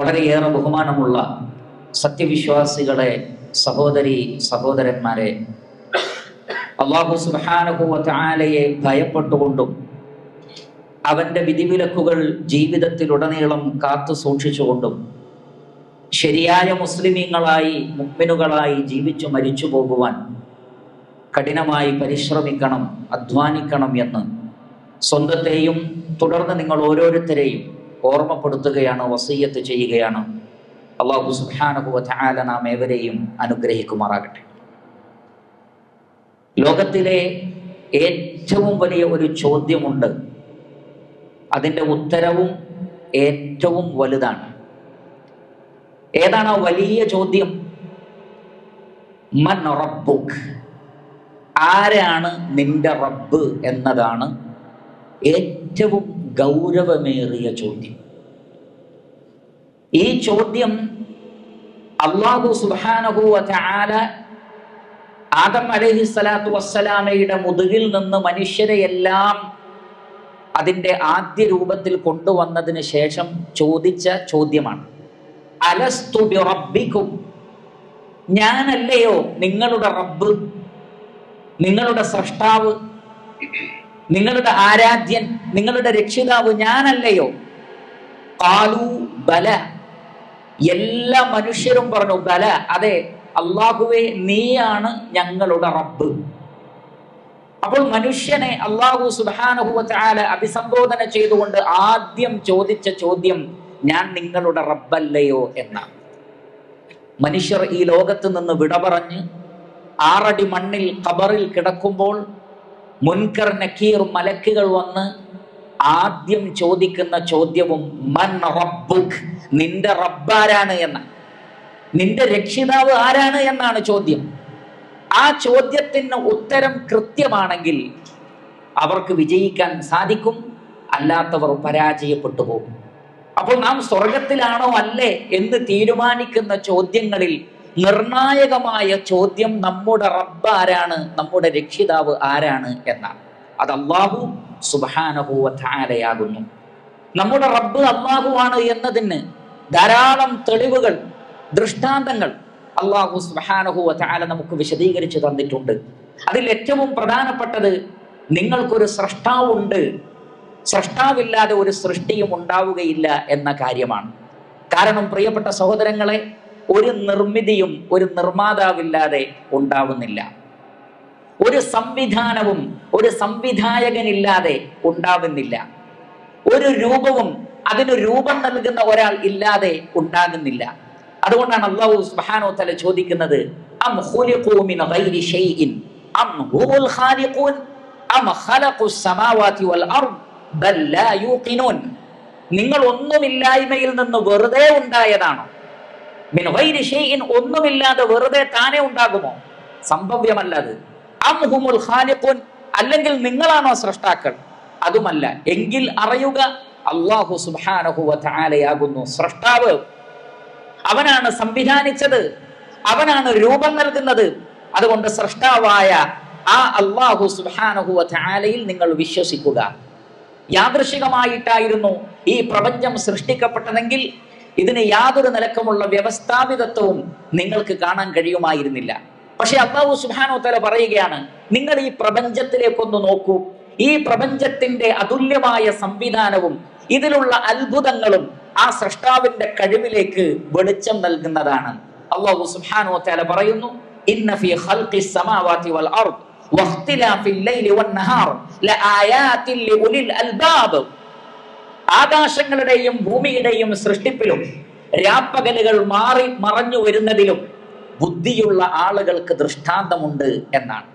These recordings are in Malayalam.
വളരെയേറെ ബഹുമാനമുള്ള സത്യവിശ്വാസികളെ സഹോദരി സഹോദരന്മാരെ അള്ളാഹു സുബാനുഭവത്താലയെ ഭയപ്പെട്ടുകൊണ്ടും അവന്റെ വിധിവിലക്കുകൾ ജീവിതത്തിലുടനീളം കാത്തു സൂക്ഷിച്ചുകൊണ്ടും ശരിയായ മുസ്ലിമീങ്ങളായി മുഗ്മിനുകളായി ജീവിച്ചു മരിച്ചു പോകുവാൻ കഠിനമായി പരിശ്രമിക്കണം അധ്വാനിക്കണം എന്ന് സ്വന്തത്തെയും തുടർന്ന് നിങ്ങൾ ഓരോരുത്തരെയും ഓർമ്മപ്പെടുത്തുകയാണ് വസയ്യത്ത് ചെയ്യുകയാണ്. അള്ളാഹു സുബാനുഭവ ആല നാം ഏവരെയും അനുഗ്രഹിക്കുമാറാകട്ടെ. ലോകത്തിലെ ഏറ്റവും വലിയ ഒരു ചോദ്യമുണ്ട്. അതിന്റെ ഉത്തരവും ഏറ്റവും വലുതാണ്. ഏതാണ് വലിയ ചോദ്യം? മൻ ആരാണ് നിന്റെ റബ്ബ് എന്നതാണ് ഏറ്റവും ഗൗരവമേറിയ ചോദ്യം. ഈ ചോദ്യം അള്ളാഹു സുബാനഹുവ ആല ആദം അലഹി സ്വലാത്തു വസ്സലാമയുടെ മുതുകിൽ നിന്ന് മനുഷ്യരെ എല്ലാം അതിന്റെ ആദ്യ രൂപത്തിൽ കൊണ്ടുവന്നതിന് ശേഷം ചോദിച്ച ചോദ്യമാണ്. അലസ്തു റബ്ബിക്കും ഞാനല്ലയോ നിങ്ങളുടെ റബ്ബ്? നിങ്ങളുടെ സൃഷ്ടാവ് നിങ്ങളുടെ ആരാധ്യൻ നിങ്ങളുടെ രക്ഷിതാവ് ഞാനല്ലയോ? കാലു ബല. എല്ലാ മനുഷ്യരും പറഞ്ഞു ബല. അതെ അള്ളാഹുവെ നീയാണ് ഞങ്ങളുടെ റബ്ബ്. അപ്പോൾ മനുഷ്യനെ അള്ളാഹു സുബാനുഭവത്താല അഭിസംബോധന ചെയ്തുകൊണ്ട് ആദ്യം ചോദിച്ച ചോദ്യം ഞാൻ നിങ്ങളുടെ റബ്ബല്ലയോ എന്ന മനുഷ്യർ ഈ ലോകത്ത് നിന്ന് വിട പറഞ്ഞ് ആറടി മണ്ണിൽ ഖബറിൽ കിടക്കുമ്പോൾ മുൻകർ നക്കീർ മലക്കുകൾ വന്ന് ആദ്യം ചോദിക്കുന്ന ചോദ്യവും മൻ റബ്ബുക്? നിന്റെ റബ്ബാരാണ് എന്ന. നിന്റെ രക്ഷിതാവ് ആരാണ് എന്നാണ് ചോദ്യം. ആ ചോദ്യത്തിന് ഉത്തരം കൃത്യമാണെങ്കിൽ അവർക്ക് വിജയിക്കാൻ സാധിക്കും അല്ലാത്തവർ പരാജയപ്പെട്ടു പോകും. അപ്പോൾ നാം സ്വർഗത്തിലാണോ അല്ലേ എന്ന് തീരുമാനിക്കുന്ന ചോദ്യങ്ങളിൽ നിർണായകമായ ചോദ്യം നമ്മുടെ റബ്ബ് ആരാണ്? നമ്മുടെ രക്ഷിതാവ് ആരാണ് എന്നാണ്. അത് അള്ളാഹു സുബാനഹുവലയാകുന്നു നമ്മുടെ റബ്ബ് അള്ളാഹു ആണ് എന്നതിന് ധാരാളം തെളിവുകൾ ദൃഷ്ടാന്തങ്ങൾ അള്ളാഹു സുബാനഹുവല നമുക്ക് വിശദീകരിച്ചു തന്നിട്ടുണ്ട്. അതിൽ ഏറ്റവും പ്രധാനപ്പെട്ടത് നിങ്ങൾക്കൊരു സൃഷ്ടാവുണ്ട് സൃഷ്ടാവില്ലാതെ ഒരു സൃഷ്ടിയും ഉണ്ടാവുകയില്ല എന്ന കാര്യമാണ്. കാരണം പ്രിയപ്പെട്ട സഹോദരങ്ങളെ ഒരു നിർമ്മിതിയും ഒരു നിർമ്മാതാവില്ലാതെ ഉണ്ടാവുന്നില്ല. ഒരു സംവിധാനവും ഒരു സംവിധായകനില്ലാതെ ഉണ്ടാകുന്നില്ല ഒരു രൂപവും അതിന് രൂപം നൽകുന്ന ഒരാൾ ഇല്ലാതെ ഉണ്ടാകുന്നില്ല. അതുകൊണ്ടാണ് അള്ളാഹു സുബ്ഹാനഹു തആല ചോദിക്കുന്നത് അം ഖുലിഖു മിൻ ഗൈരി ഷൈഇൻ? അം ഹുവൽ ഖാലിഖൂൻ? അം ഖലഖുസ് സമാവാതി വൽ അർദ്? ബൽ ലാ യൂഖിനൂൻ? നിങ്ങൾ ഒന്നുമില്ലായ്മയിൽ നിന്ന് വെറുതെ ഉണ്ടായതാണോ? ഒന്നുമില്ലാതെ വെറുതെ താനെ ഉണ്ടാകുമോ? സംഭവ്യമല്ലത് ഖാലിഖുൻ അല്ലെങ്കിൽ നിങ്ങളാണോ സൃഷ്ടാക്കൾ അതുമല്ല എങ്കിൽ അറിയുക അള്ളാഹു സുബ്ഹാനഹു വ തആലയാകുന്നു സൃഷ്ടാവ് അവനാണ് സംവിധാനിച്ചത് അവനാണ് രൂപം നൽകുന്നത്. അതുകൊണ്ട് സൃഷ്ടാവായ ആ അള്ളാഹു സുബാനഹു നിങ്ങൾ വിശ്വസിക്കുക. യാദൃശികമായിട്ടായിരുന്നു ഈ പ്രപഞ്ചം സൃഷ്ടിക്കപ്പെട്ടതെങ്കിൽ ഇതിന് യാതൊരു നിലക്കുമുള്ള വ്യവസ്ഥാപിതത്വവും നിങ്ങൾക്ക് കാണാൻ കഴിയുമായിരുന്നില്ല. പക്ഷെ അള്ളാഹു സുഹാനോ തല പറയുകയാണ് നിങ്ങൾ ഈ പ്രപഞ്ചത്തിലേക്കൊന്ന് നോക്കൂ. ഈ പ്രപഞ്ചത്തിന്റെ അതുല്യമായ സംവിധാനവും ഇതിലുള്ള അത്ഭുതങ്ങളും ആ സൃഷ്ടാവിന്റെ കഴിവിലേക്ക് വെളിച്ചം നൽകുന്നതാണ്. അള്ളാഹു സുഹാനോ തല പറയുന്നു ഇന്ന ഫീ ഖൽഖിസ് സമാവാതി വൽ അർദ് വഖ്തിലാഫിൽ ലൈലി വൻ നഹാർ ലആയാതിൻ ലിഉലിൽ അൽബാബ് ആകാശങ്ങളുടെയും ഭൂമിയുടെയും സൃഷ്ടിപ്പിലും രാപ്പകലുകൾ മാറി മറഞ്ഞു വരുന്നതിലും ബുദ്ധിയുള്ള ആളുകൾക്ക് ദൃഷ്ടാന്തമുണ്ട് എന്നാണ്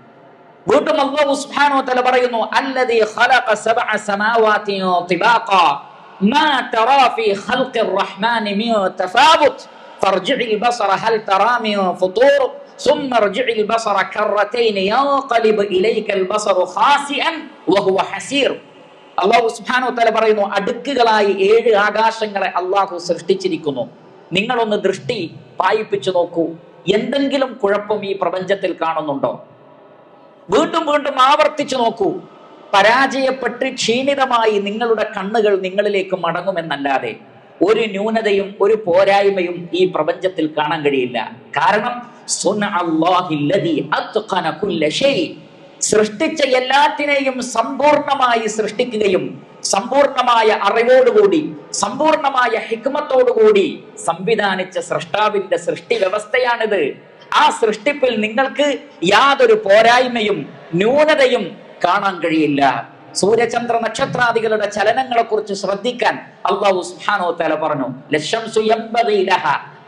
വീണ്ടും അല്ലാഹു സുബ്ഹാനഹു വതആല പറയുന്നു അല്ലദീ ഖലഖ സബഅ സമാവാതി തിബാഖ മാ തറാ ഫീ ഖൽഖിർ റഹ്മാനി മിൻ തഫാവുത് فارجع البصر هل ترى من فطور ثم ارجع البصر كرتين ينقلب إليك البصر خاسئا وهو حسير അള്ളാഹു സുബ്ഹാനഹു തല പറയുന്നു അടുക്കുകളായി ഏഴ് ആകാശങ്ങളെ അള്ളാഹു സൃഷ്ടിച്ചിരിക്കുന്നു. നിങ്ങളൊന്ന് ദൃഷ്ടി പായിപ്പിച്ചു നോക്കൂ. എന്തെങ്കിലും കുഴപ്പം ഈ പ്രപഞ്ചത്തിൽ കാണുന്നുണ്ടോ? വീണ്ടും വീണ്ടും ആവർത്തിച്ചു നോക്കൂ. പരാജയപ്പെട്ട് ക്ഷീണിതമായി നിങ്ങളുടെ കണ്ണുകൾ നിങ്ങളിലേക്ക് മടങ്ങുമെന്നല്ലാതെ ഒരു ന്യൂനതയും ഒരു പോരായ്മയും ഈ പ്രപഞ്ചത്തിൽ കാണാൻ കഴിയില്ല. കാരണം സൃഷ്ടിച്ച എല്ലാത്തിനെയും സമ്പൂർണമായി സൃഷ്ടിക്കുകയും സമ്പൂർണമായ അറിവോടുകൂടി സമ്പൂർണമായ ഹിക്മത്തോടുകൂടി സംവിധാനിച്ച സൃഷ്ടാവിന്റെ സൃഷ്ടി വ്യവസ്ഥയാണിത്. ആ സൃഷ്ടിപ്പിൽ നിങ്ങൾക്ക് യാതൊരു പോരായ്മയും ന്യൂനതയും കാണാൻ കഴിയില്ല. സൂര്യചന്ദ്ര നക്ഷത്രാദികളുടെ ചലനങ്ങളെ കുറിച്ച് ശ്രദ്ധിക്കാൻ അള്ളാഹു സുഹാനോ തല പറഞ്ഞു ലക്ഷം സുയം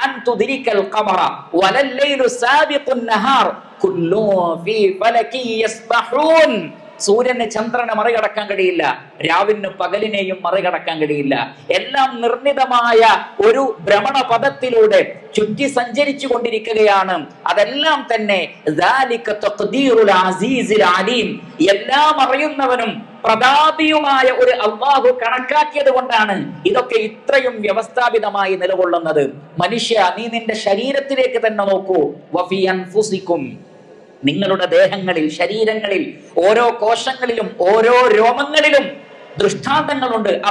അൻ തുദ്രിക്കൽ കമറ വലല്ലൈലു ലൈലു സാബിഖുൻ നഹാർ സൂര്യന് ചന്ദ്രനെ മറികടക്കാൻ കഴിയില്ല. രാവിന് പകലിനെയും മറികടക്കാൻ കഴിയില്ല. എല്ലാം നിർണിതമായ ഒരു ഭ്രമണ പദത്തിലൂടെ ചുറ്റി സഞ്ചരിച്ചു കൊണ്ടിരിക്കുകയാണ്. അതെല്ലാം തന്നെ അലീം. എല്ലാം അറിയുന്നവനും പ്രതാപിയുമായ ഒരു അള്ളാഹു കണക്കാക്കിയത് കൊണ്ടാണ് ഇതൊക്കെ ഇത്രയും വ്യവസ്ഥാപിതമായി നിലകൊള്ളുന്നത്. മനുഷ്യ നീ നിന്റെ ശരീരത്തിലേക്ക് തന്നെ നോക്കൂ. വഫി അൻഫുസിക്കും. നിങ്ങളുടെ ദേഹങ്ങളിൽ ശരീരങ്ങളിൽ ഓരോ കോശങ്ങളിലും ഓരോ രോമങ്ങളിലും ദൃഷ്ടാന്തങ്ങളുണ്ട്.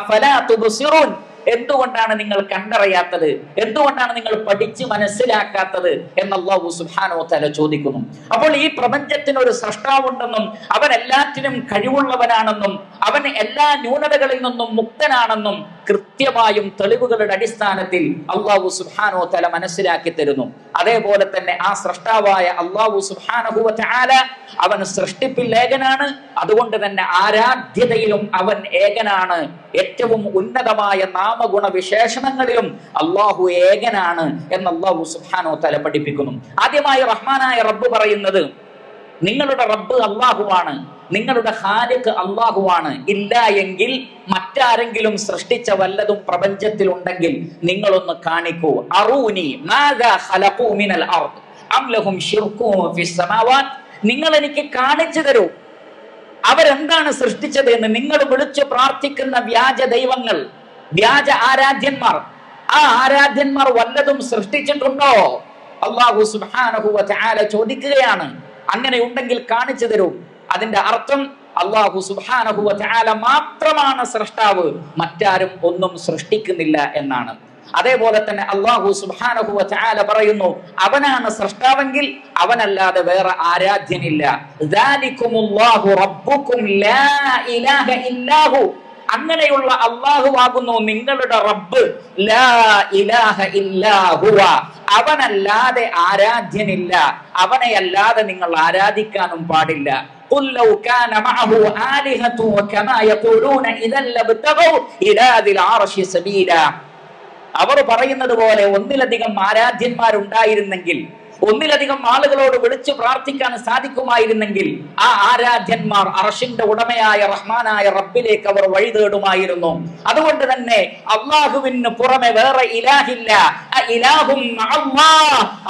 എന്തുകൊണ്ടാണ് നിങ്ങൾ കണ്ടറിയാത്തത്? എന്തുകൊണ്ടാണ് നിങ്ങൾ പഠിച്ച് മനസ്സിലാക്കാത്തത്? എന്ന് സുഹാനോ തല ചോദിക്കുന്നു. അപ്പോൾ ഈ പ്രപഞ്ചത്തിന് ഒരു സൃഷ്ടാവുണ്ടെന്നും അവൻ എല്ലാറ്റിനും കഴിവുള്ളവനാണെന്നും അവൻ എല്ലാ ന്യൂനതകളിൽ നിന്നും മുക്തനാണെന്നും കൃത്യമായും തെളിവുകളുടെ അടിസ്ഥാനത്തിൽ അള്ളാഹു സുബ്ഹാനഹു തല മനസ്സിലാക്കി തരുന്നു. അതേപോലെ തന്നെ ആ സൃഷ്ടാവായ അള്ളാഹു സുബ്ഹാനഹു തആല അവൻ സൃഷ്ടിപ്പിൽ ഏകനാണ്. അതുകൊണ്ട് തന്നെ ആരാധ്യതയിലും അവൻ ഏകനാണ്. ഏറ്റവും ഉന്നതമായ നാമഗുണ വിശേഷണങ്ങളിലും അള്ളാഹു ഏകനാണ് എന്ന് അള്ളാഹു സുബ്ഹാനഹു തല പഠിപ്പിക്കുന്നു. ആദ്യമായി റഹ്മാനായ റബ്ബ് പറയുന്നത് നിങ്ങളുടെ റബ്ബ് അള്ളാഹുവാണ്. നിങ്ങളുടെ ഹാരിക്ക് അള്ളാഹുവാണ്. ഇല്ല എങ്കിൽ മറ്റാരെങ്കിലും സൃഷ്ടിച്ച വല്ലതും പ്രപഞ്ചത്തിൽ ഉണ്ടെങ്കിൽ നിങ്ങളൊന്ന് കാണിക്കൂ. അറൂനി മിനൽ നിങ്ങൾ എനിക്ക് കാണിച്ചു തരൂ. അവരെന്താണ് സൃഷ്ടിച്ചത് എന്ന് നിങ്ങൾ വിളിച്ചു പ്രാർത്ഥിക്കുന്ന വ്യാജ ദൈവങ്ങൾ വ്യാജ ആരാധ്യന്മാർ ആ ആരാധ്യന്മാർ വല്ലതും സൃഷ്ടിച്ചിട്ടുണ്ടോ? അള്ളാഹു സുബ്ഹാനഹു വ ചോദിക്കുകയാണ്. അങ്ങനെ ഉണ്ടെങ്കിൽ കാണിച്ചു തരൂ. അതിന്റെ അർത്ഥം അള്ളാഹു സുബ്ഹാനഹു വ തആല മാത്രമാണ് സൃഷ്ടാവ്. മറ്റാരും ഒന്നും സൃഷ്ടിക്കുന്നില്ല എന്നാണ്. അതേപോലെ തന്നെ അള്ളാഹു സുബ്ഹാനഹു വ തആല പറയുന്നു അവനാണ് സൃഷ്ടാവെങ്കിൽ അവനല്ലാതെ വേറെ ആരാധ്യനില്ല. ദാലികുമുല്ലാഹു റബ്ബുക്കും ലാ ഇലാഹ ഇല്ലാഹു അങ്ങനെയുള്ള അള്ളാഹു ആകുന്നു നിങ്ങളുടെ റബ്ബ് ലാ ഇലാഹ ഇല്ലാ ഹുവ അവനല്ലാതെ ആരാധ്യനില്ല അവനെ അല്ലാതെ നിങ്ങൾ ആരാധിക്കാനും പാടില്ല قل لو كان معه آلهة وكما يقولون إذا لابتغوا إلى ذي العرش سبيلا അവർ പറയുന്നത് പോലെ ഒന്നിലധികം ആരാധ്യന്മാരുണ്ടായിരുന്നെങ്കിൽ ഒന്നിലധികം ആളുകളോട് വിളിച്ചു പ്രാർത്ഥിക്കാൻ സാധിക്കുമായിരുന്നെങ്കിൽ ആ ആരാധ്യന്മാർ അറഷിന്റെ ഉടമയായ റഹ്മാനായ റബ്ബിലേക്ക് അവർ വഴി തേടുമായിരുന്നു. അതുകൊണ്ട് തന്നെ അള്ളാഹുവിന് പുറമെ വേറെ ഇലാഹില്ല. ഇലാഹും.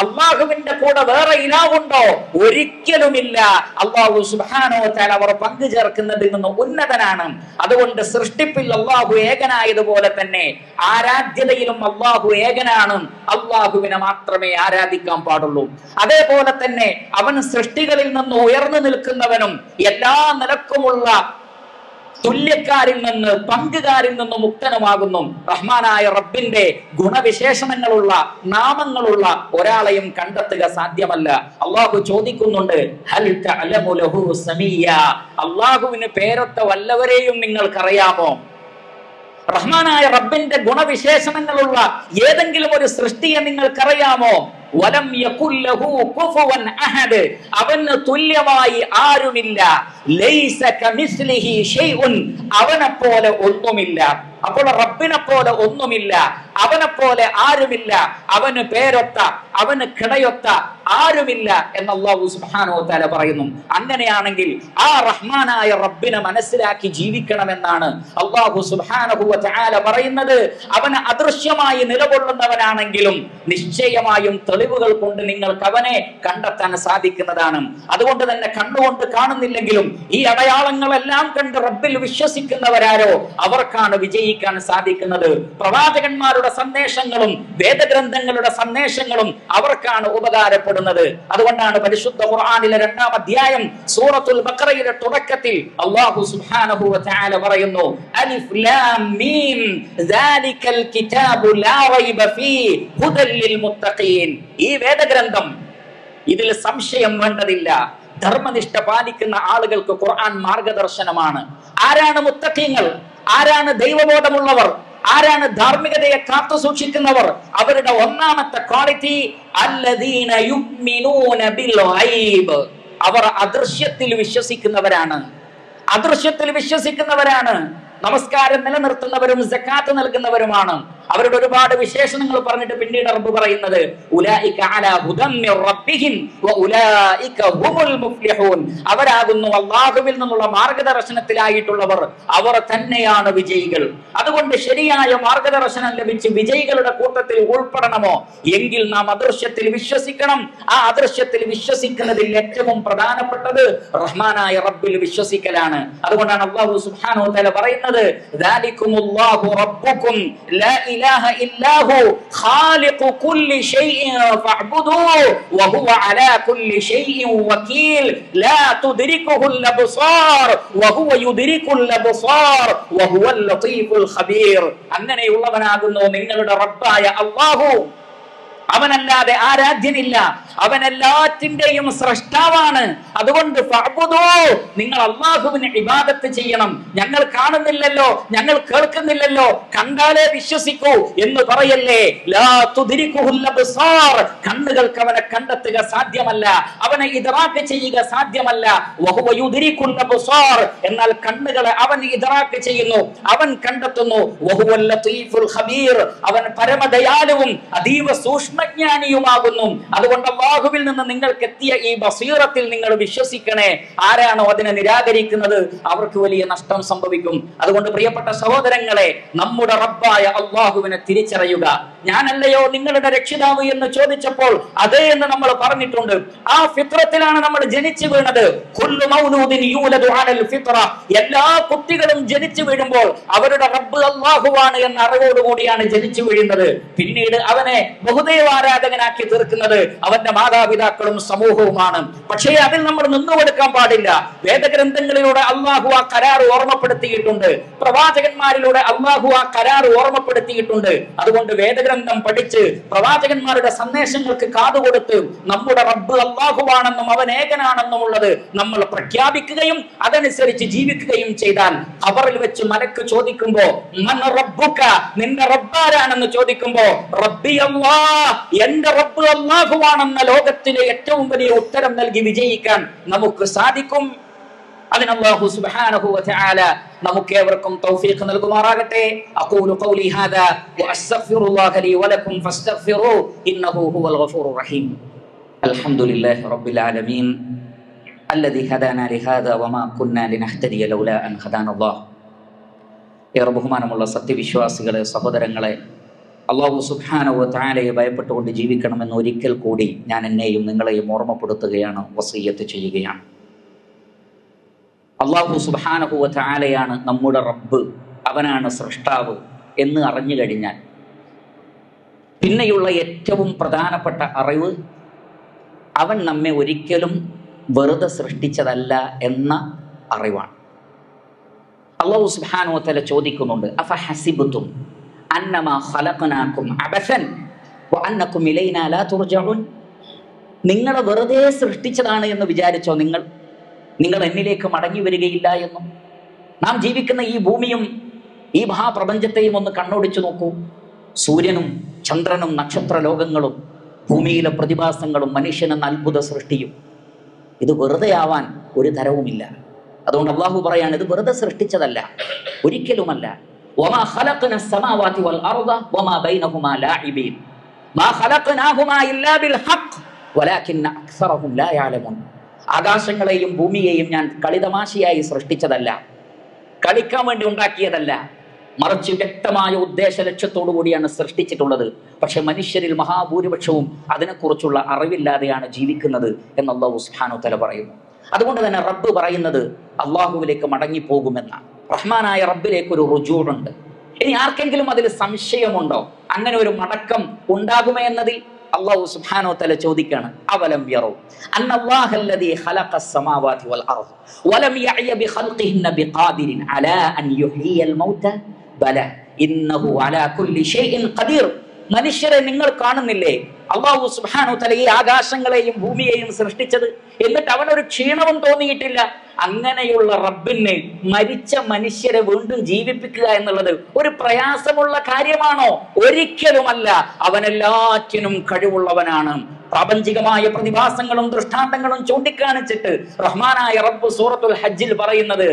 അള്ളാഹുവിന്റെ കൂടെ വേറെ ഇലാഹുണ്ടോ ഒരിക്കലുമില്ല. അള്ളാഹു സുബ്ഹാനഹു താൻ അവർ പങ്കു ചേർക്കുന്നതിൽ നിന്ന് ഉന്നതനാണ്. അതുകൊണ്ട് സൃഷ്ടിപ്പിൽ അള്ളാഹു ഏകനായതുപോലെ തന്നെ ആരാധ്യതയിലും അള്ളാഹു ഏകനാണ്. അള്ളാഹുവിനെ മാത്രമേ ആരാധിക്കാൻ പാടുള്ളൂ. അതേപോലെ തന്നെ അവൻ സൃഷ്ടികളിൽ നിന്ന് ഉയർന്നു നിൽക്കുന്നവനും എല്ലാ നിലക്കുമുള്ള തുല്യക്കാരിൽ നിന്ന് പങ്കുകാരിൽ നിന്ന് മുക്തനുമാകുന്നു. റഹ്മാനായ റബ്ബിന്റെ ഗുണവിശേഷണങ്ങളുള്ള നാമങ്ങളുള്ള ഒരാളെയും കണ്ടെത്തുക സാധ്യമല്ല. അള്ളാഹു ചോദിക്കുന്നുണ്ട് അള്ളാഹുവിന് പേരൊത്ത വല്ലവരെയും നിങ്ങൾക്കറിയാമോ? റഹ്മാനായ റബ്ബിന്റെ ഗുണവിശേഷണങ്ങളുള്ള ഏതെങ്കിലും ഒരു സൃഷ്ടിയെ നിങ്ങൾക്കറിയാമോ? വലം യകുല്ലഹു കുഫുവൻ അഹദ്. അവന് തുല്യമായി ആരുമില്ല. ലൈസ കമിസ്ലിഹി ഷൈഉൻ. അവനെ പോലെ ഒന്നുമില്ല. അപ്പോൾ റബ്ബിനെ പോലെ ഒന്നുമില്ല. അവനെ പോലെ ആരുമില്ല. അവന് പേരൊത്ത അവന് കിടയൊത്ത ആരുമില്ല എന്ന് അള്ളാഹു സുബാനോ തല പറയുന്നു. അങ്ങനെയാണെങ്കിൽ ആ റഹ്മാനായ റബ്ബിനെ മനസ്സിലാക്കി ജീവിക്കണമെന്നാണ് അള്ളാഹു സുബ്ഹാനഹു തആല പറയുന്നത്. അവന് അദൃശ്യമായി നിലകൊള്ളുന്നവനാണെങ്കിലും നിശ്ചയമായും തെളിവുകൾ കൊണ്ട് നിങ്ങൾക്ക് അവനെ കണ്ടെത്താൻ സാധിക്കുന്നതാണ്. അതുകൊണ്ട് തന്നെ കണ്ണുകൊണ്ട് കാണുന്നില്ലെങ്കിലും ഈ അടയാളങ്ങളെല്ലാം കണ്ട് റബ്ബിൽ വിശ്വസിക്കുന്നവരാരോ അവർക്കാണ് വിജയിക്കാൻ സാധിക്കുന്നത്. പ്രവാചകന്മാരുടെ സന്ദേശങ്ങളും വേദഗ്രന്ഥങ്ങളുടെ സന്ദേശങ്ങളും അവർക്കാണ് ഉപകാരപ്പെടുന്നത്. അതുകൊണ്ടാണ് പരിശുദ്ധ ഖുർആനിലെ രണ്ടാം അധ്യായം സൂറത്തുൽ ബക്രയുടെ തുടക്കത്തിൽ അള്ളാഹു സുബ്ഹാനഹു വ തആല പറയുന്നു അലിഫ് ലാം മീം ദാലിക്കൽ കിതാബു ലാ റൈബ ഫീ ഹുദൽ ലിൽ മുത്തഖീൻ. ഈ വേദഗ്രന്ഥം ഇതിൽ സംശയം വേണ്ടതില്ല. ധർമ്മനിഷ്ഠ പാലിക്കുന്ന ആളുകൾക്ക് ഖുർആൻ മാർഗദർശനമാണ്. ആരാണ് മുത്തഖീങ്ങൾ? ആരാണ് ദൈവബോധമുള്ളവർ? ആരാണ് ധാർമ്മികതയെ കാത്തു സൂക്ഷിക്കുന്നവർ? അവരുടെ ഒന്നാമത്തെ ക്വാളിറ്റി ബിൽ ഐബ് അവർ അദൃശ്യത്തിൽ വിശ്വസിക്കുന്നവരാണ്. അദൃശ്യത്തിൽ വിശ്വസിക്കുന്നവരാണ്. നമസ്കാരം നിലനിർത്തുന്നവരും സക്കാത്ത് നൽകുന്നവരുമാണ്. അവരുടെ ഒരുപാട് വിശേഷണങ്ങൾ പറഞ്ഞിട്ട് പിന്നീട് റബ്ബ് പറയുന്നത് അവരാകുന്നു അള്ളാഹുവിൽ നിന്നുള്ള മാർഗദർശനത്തിലായിട്ടുള്ളവർ. അവർ തന്നെയാണ് വിജയികൾ. അതുകൊണ്ട് ശരിയായ മാർഗദർശനം ലഭിച്ച് വിജയികളുടെ കൂട്ടത്തിൽ ഉൾപ്പെടണമോ? എങ്കിൽ നാം അദൃശ്യത്തിൽ വിശ്വസിക്കണം. ആ അദൃശ്യത്തിൽ വിശ്വസിക്കുന്നതിൽ ഏറ്റവും പ്രധാനപ്പെട്ടത് റഹ്മാനായ റബ്ബിൽ വിശ്വസിക്കലാണ്. അതുകൊണ്ടാണ് അള്ളാഹു സുബ്ഹാനഹു തല പറയുന്നത് ഇലാഹ ഇല്ലാഹു ഖാലിഖു കുല്ലി ഷൈഇൻ ഫഅബ്ദുഹു വഹുവ അലാ കുല്ലി ഷൈഇൻ വകീൽ ലാ തുദ്രികുഹുൽ അബ്സാർ വഹുവ യുദ്രികുൽ അബ്സാർ വഹുവൽ ലതീഫുൽ ഖബീർ. അങ്ങനെയുള്ളവനാകുന്നു നിങ്ങളുടെ റബ്ബായ അല്ലാഹു. അവനല്ലാതെ ആരാധ്യനില്ല അവൻ എല്ലാറ്റിന്റെയും സൃഷ്ടാവാണ് അതുകൊണ്ട്. നിങ്ങൾ അള്ളാഹുവിന് ഇബാദത്ത് ചെയ്യണം ഞങ്ങൾ കാണുന്നില്ലല്ലോ ഞങ്ങൾ കേൾക്കുന്നില്ലല്ലോ കണ്ടാലേ വിശ്വസിക്കൂ എന്ന് പറയല്ലേ. കണ്ണുകൾക്ക് അവനെ കണ്ടെത്തുക സാധ്യമല്ല അവനെ ഇതറാക്ക് ചെയ്യുക സാധ്യമല്ല. എന്നാൽ കണ്ണുകളെ അവൻ ഇതറാക്ക് ചെയ്യുന്നു അവൻ കണ്ടെത്തുന്നു. അവൻ പരമദയാലുവും അതീവ സൂക്ഷ്മജ്ഞാനിയുമാകുന്നു അതുകൊണ്ട് അള്ളാഹുവിൽ നിന്ന് നിങ്ങൾക്ക് എത്തിയ ഈ ബസീറത്തിൽ നിങ്ങൾ വിശ്വസിക്കണേ. ആരാണോ അതിനെ നിരാകരിക്കുന്നത്? അവർക്ക് വലിയ നഷ്ടം സംഭവിക്കും. അതുകൊണ്ട് പ്രിയപ്പെട്ട സഹോദരങ്ങളെ നമ്മുടെ റബ്ബായ അള്ളാഹുവിനെ തിരിച്ചറിയുക. ഞാനല്ലയോ നിങ്ങളുടെ രക്ഷിതാവ് എന്ന് ചോദിച്ചപ്പോൾ അതേ എന്ന് നമ്മൾ പറഞ്ഞിട്ടുണ്ട്. ആ ഫിത്രത്തിലാണ് നമ്മൾ ജനിച്ചു വീണത്. എല്ലാ കുട്ടികളും ജനിച്ചു വീഴുമ്പോൾ അവരുടെ റബ്ബ് അള്ളാഹുവാണ് എന്ന അറിവോടുകൂടിയാണ് ജനിച്ചു വീഴുന്നത്. പിന്നീട് അവനെ ബഹുദൈവാരാധകനാക്കി തീർക്കുന്നത് അവന്റെ മാതാപിതാക്കളും സമൂഹവുമാണ്. പക്ഷേ അതിൽ നമ്മൾ നിന്നുകൊടുക്കാൻ പാടില്ല. വേദഗ്രന്ഥങ്ങളിലൂടെ അള്ളാഹു ആ കരാർ ഓർമ്മപ്പെടുത്തിയിട്ടുണ്ട്. പ്രവാചകന്മാരിലൂടെ അള്ളാഹു ആ കരാർ ഓർമ്മപ്പെടുത്തിയിട്ടുണ്ട്. അതുകൊണ്ട് വേദഗ്രന്ഥം പഠിച്ച് പ്രവാചകന്മാരുടെ സന്ദേശങ്ങൾക്ക് കാതുകൊടുത്ത് നമ്മുടെ റബ്ബ് അള്ളാഹുവാണെന്നും അവൻ ഏകനാണെന്നും ഉള്ളത് നമ്മൾ പ്രഖ്യാപിക്കുകയും അതനുസരിച്ച് ജീവിക്കുകയും ചെയ്താൽ അവരിൽ വെച്ച് മലക്ക് ചോദിക്കുമ്പോ നിന്റെ റബ്ബാരാണെന്ന് ചോദിക്കുമ്പോ റബ്ബി അല്ലാ എന്റെ റബ്ബ് അള്ളാഹുവാണെന്ന ലോകത്തിലെ ഏറ്റവും വലിയ ഉത്തരം നൽകി വിജയിക്കാൻ നമുക്ക് സാധിക്കും അതിന് അല്ലാഹു സുബ്ഹാനഹു വതആല നമുക്കേവർക്കും തൗഫീഖ് നൽകുമാറാകട്ടെ അഖൂലു ഖൗലി ഹാദാ വഅസ്തഗ്ഫിറുല്ലാഹ ലീ വലക്കും ഫസ്തഗ്ഫിറൂ ഇന്നഹു ഹുവൽ ഗഫൂറുർ റഹീം അൽഹംദുലില്ലാഹി റബ്ബിൽ ആലമീൻ الذي هدانا لهذا وما كنا لنهتدي لولا أن هدانا الله ഏറെ ബഹുമാനമുള്ള സത്യവിശ്വാസികളെ സഹോദരങ്ങളെ അള്ളാഹു സുബ്ഹാനഹു താലയെ ഭയപ്പെട്ടുകൊണ്ട് ജീവിക്കണമെന്ന് ഒരിക്കൽ കൂടി ഞാൻ എന്നെയും നിങ്ങളെയും ഓർമ്മപ്പെടുത്തുകയാണ് വസീയത്ത് ചെയ്യുകയാണ്. അള്ളാഹു സുബ്ഹാനഹു താലയാണ് നമ്മുടെ റബ്ബ് അവനാണ് സൃഷ്ടാവ് എന്ന് അറിഞ്ഞു കഴിഞ്ഞാൽ പിന്നെയുള്ള ഏറ്റവും പ്രധാനപ്പെട്ട അറിവ് അവൻ നമ്മെ ഒരിക്കലും വെറുതെ സൃഷ്ടിച്ചതല്ല എന്ന അറിവാണ്. അള്ളാഹു സുബ്ഹാനഹു തആല ചോദിക്കുന്നുണ്ട് അഫ ഹസിബുതും അന്നമാ ഖലഖനാകും അബസൻ. അന്നക്കും ഇലൈനാ ലാ തുർജഊൻ നിങ്ങളെ വെറുതെ സൃഷ്ടിച്ചതാണ് എന്ന് വിചാരിച്ചോ നിങ്ങൾ? നിങ്ങൾ എന്നിലേക്ക് മടങ്ങി വരികയില്ല എന്നും. നാം ജീവിക്കുന്ന ഈ ഭൂമിയും ഈ മഹാപ്രപഞ്ചത്തെയും ഒന്ന് കണ്ണോടിച്ചു നോക്കൂ. സൂര്യനും ചന്ദ്രനും നക്ഷത്ര ലോകങ്ങളും ഭൂമിയിലെ പ്രതിഭാസങ്ങളും മനുഷ്യനെന്ന അത്ഭുത സൃഷ്ടിയും. ഇത് വെറുതെ ആവാൻ ഒരു തരവുമില്ല. അതുകൊണ്ട് അള്ളാഹു പറയാണ് ഇത് വെറുതെ സൃഷ്ടിച്ചതല്ല ഒരിക്കലുമല്ല. وما خلقنا السماوات والأرض وما بينهما لاعبين ما خلقناهما إلا بالحق ولكن أكثرهم لا يعلمون ആകാശങ്ങളെയും ഭൂമിയെയും ഞാൻ കളിതമാശയായി സൃഷ്ടിച്ചതല്ല കളിക്കാൻ വേണ്ടി ഉണ്ടാക്കിയതല്ല മറിച്ച് വ്യക്തമായ ഉദ്ദേശ ലക്ഷ്യത്തോടു കൂടിയാണ് സൃഷ്ടിച്ചിട്ടുള്ളത് പക്ഷെ മനുഷ്യരിൽ മഹാഭൂരിപക്ഷവും അതിനെക്കുറിച്ചുള്ള അറിവില്ലാതെയാണ് ജീവിക്കുന്നത് എന്ന് അള്ളാഹു സുഹാനു തല പറയുന്നു അതുകൊണ്ട് തന്നെ റബ്ബ് പറയുന്നത് അള്ളാഹുവിലേക്ക് മടങ്ങിപ്പോകുമെന്ന റഹ്മാനായ റബ്ബിലേക്ക് ഒരു റുജൂറുണ്ട് ഇനി ആർക്കെങ്കിലും അതിൽ സംശയമുണ്ടോ? അങ്ങനെ ഒരു മടക്കം ഉണ്ടാകുമോ എന്നതിൽ? അള്ളാഹു സുബ്ഹാനോ തല ചോദിക്കാണ് അവലം യറോ? അന്നല്ലാഹല്ലദീ ഖലഖ അസ്സമാവാതി വൽ അർദ്. വലം യഅയ ബിഖൽഖിഹിന്ന ബിഖാദിരിൻ അലാ അൻ യുഹ്യിയൽ മൗത. ബല ഇന്നഹു അലാ കുല്ലി ഷൈഇൻ ഖദീർ. മനുഷ്യരെ നിങ്ങൾ കാണുന്നില്ലേ? അള്ളാഹു സുബ്ഹാനഹു തല ഈ ആകാശങ്ങളെയും ഭൂമിയെയും സൃഷ്ടിച്ചത്. എന്നിട്ട് അവനൊരു ക്ഷീണവും തോന്നിയിട്ടില്ല. അങ്ങനെയുള്ള റബ്ബിനെ മരിച്ച മനുഷ്യരെ വീണ്ടും ജീവിപ്പിക്കുക എന്നുള്ളത് ഒരു പ്രയാസമുള്ള കാര്യമാണോ? ഒരിക്കലുമല്ല. അവനെല്ലാറ്റിനും കഴിവുള്ളവനാണ്. പ്രാപഞ്ചികമായ പ്രതിഭാസങ്ങളും ദൃഷ്ടാന്തങ്ങളും ചൂണ്ടിക്കാണിച്ചിട്ട് റഹ്മാനായ റബ്ബ് സൂറത്തുൽ ഹജ്ജിൽ പറയുന്നത്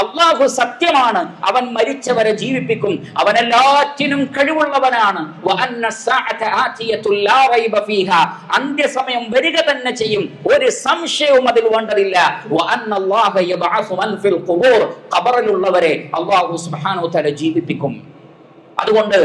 അള്ളാഹു സത്യമാണ് അവൻ മരിച്ചവരെ ജീവിപ്പിക്കും അവൻ എല്ലാറ്റിനും കഴിവുള്ളവനാണ് അന്ത്യസമയം വരിക തന്നെ ചെയ്യും ഒരു സംശയവും അതിൽ വേണ്ടതില്ല. അള്ളാഹു സുബ്ഹാന സുബാനോ തല ജീവിപ്പിക്കും. അതുകൊണ്ട്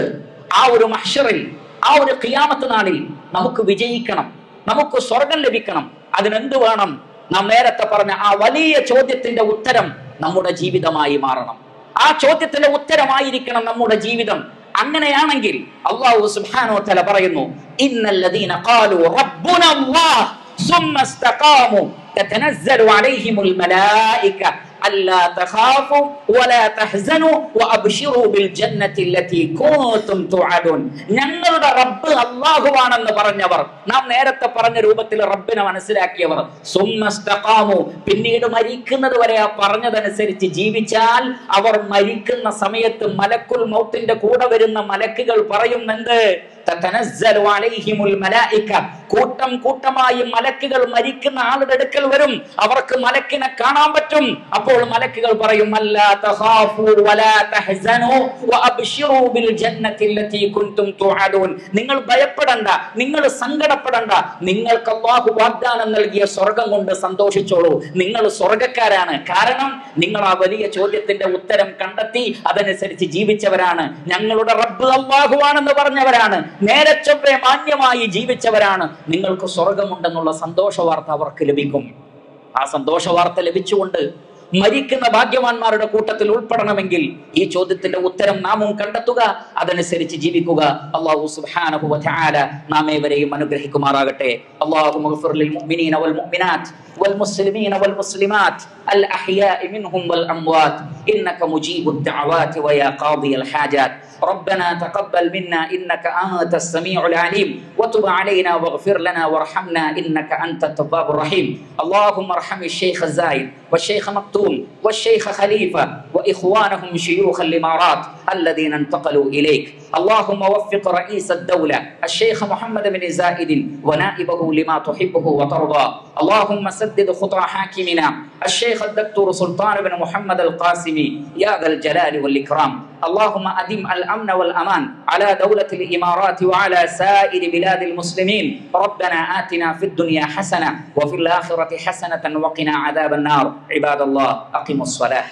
ആ ഒരു മഹ്ഷറിൽ ആ ഒരു ഖിയാമത്ത് നാളിൽ നമുക്ക് വിജയിക്കണം നമുക്ക് സ്വർഗം ലഭിക്കണം. അതിനെന്ത് വേണം? നാം നേരത്തെ പറഞ്ഞ ആ വലിയ ചോദ്യത്തിന്റെ ഉത്തരം നമ്മുടെ ജീവിതമായി മാറണം. ആ ചോദ്യത്തിന്റെ ഉത്തരമായിരിക്കണം നമ്മുടെ ജീവിതം. അങ്ങനെയാണെങ്കിൽ അള്ളാഹു സുബ്ഹാനോ തല പറയുന്നു ഇന്നല്ലദീന ഖാലു റബ്ബുന അല്ലാഹ് സുമ്മ തതനസ്സലു അലൈഹിമുൽ മലായിക আল্লাহ তাখাফু ওয়ালা তাহজানু ওয়া আবশিরু বিল জান্নাতিল্লাতী কুনতুম ഞങ്ങളുടെ റബ്ബ് അള്ളാഹുവാണെന്ന് പറഞ്ഞവർ നാം നേരത്തെ പറഞ്ഞ രൂപത്തിൽ റബ്ബിനെ മനസ്സിലാക്കിയവർ. സുമ്മസ്തഖാമു പിന്നീട് മരിക്കുന്നത് വരെ ആ പറഞ്ഞതനുസരിച്ച് ജീവിച്ചാൽ അവർ മരിക്കുന്ന സമയത്ത് മലക്കുൽ മൗത്തിന്റെ കൂടെ വരുന്ന മലക്കുകൾ പറയുന്നുണ്ട് തതനസ്സലു അലൈഹിമുൽ മലായിക. കൂട്ടം കൂട്ടമായി മലക്കുകൾ മരിക്കുന്ന ആളുടെ അടുക്കൽ വരും. അവർക്ക് മലക്കിനെ കാണാൻ പറ്റും. അപ്പോൾ മലക്കുകൾ പറയും നിങ്ങൾ ഭയപ്പെടണ്ട നിങ്ങൾ സങ്കടപ്പെടണ്ട. നിങ്ങൾക്ക് അള്ളാഹു വാഗ്ദാനം നൽകിയ സ്വർഗം കൊണ്ട് സന്തോഷിച്ചോളൂ. നിങ്ങൾ സ്വർഗക്കാരാണ് കാരണം നിങ്ങൾ ആ വലിയ ചോദ്യത്തിന്റെ ഉത്തരം കണ്ടെത്തി അതനുസരിച്ച് ജീവിച്ചവരാണ്. ഞങ്ങളുടെ റബ്ബ് അള്ളാഹുവാണെന്ന് പറഞ്ഞവരാണ്. നേരെ മാന്യമായി ജീവിച്ചവരാണ്. നിങ്ങൾക്ക് സ്വർഗമുണ്ടെന്നുള്ള സന്തോഷ വാർത്ത അവർക്ക് ലഭിക്കും. ആ സന്തോഷ വാർത്ത ലഭിച്ചുകൊണ്ട് മരിക്കുന്ന ഭാഗ്യവാന്മാരുടെ കൂട്ടത്തിൽ ഉൾപ്പെടണമെങ്കിൽ ഈ ചോദ്യത്തിന്റെ ഉത്തരം നാമും കണ്ടെത്തുക അതനുസരിച്ച് ജീവിക്കുക. അള്ളാഹു സുബ്ഹാനഹു വതആല തആല നാം അനുഗ്രഹിക്കുമാറാകട്ടെ. അല്ലാഹു മഗ്ഫിർ ലിൽ മുഅ്മിനീന വൽ മുഅ്മിനാത്ത് വൽ മുസ്ലിമീന വൽ മുസ്ലിമാത്ത് അൽ അഹ്യാഇ മിൻഹും വൽ അംവാത്ത് ഇന്നക മുജീബുദ് ദഅവാതി വയാ ഖാദിയൽ ഹാജാത്ത് ربنا تقبل منا إنك أنت السميع العليم. وتب علينا واغفر لنا وارحمنا إنك أنت التواب الرحيم. اللهم ارحم الشيخ الزايد والشيخ مكتوم والشيخ خليفة وإخوانهم شيوخ الامارات الذين انتقلوا إليك. اللهم وفق رئيس الدولة الشيخ محمد بن زايد ونائبه لما تحبه وترضى. اللهم سدد خطى حاكمنا. الشيخ الدكتور سلطان بن محمد القاسمي يا ذا الجلال والإكرام. اللهم أدم الأمن والأمان على دولة الإمارات وعلى سائر بلاد المسلمين. ربنا آتنا في الدنيا حسنة وفي الآخرة حسنة وقنا عذاب النار. عباد الله أقيموا الصلاة.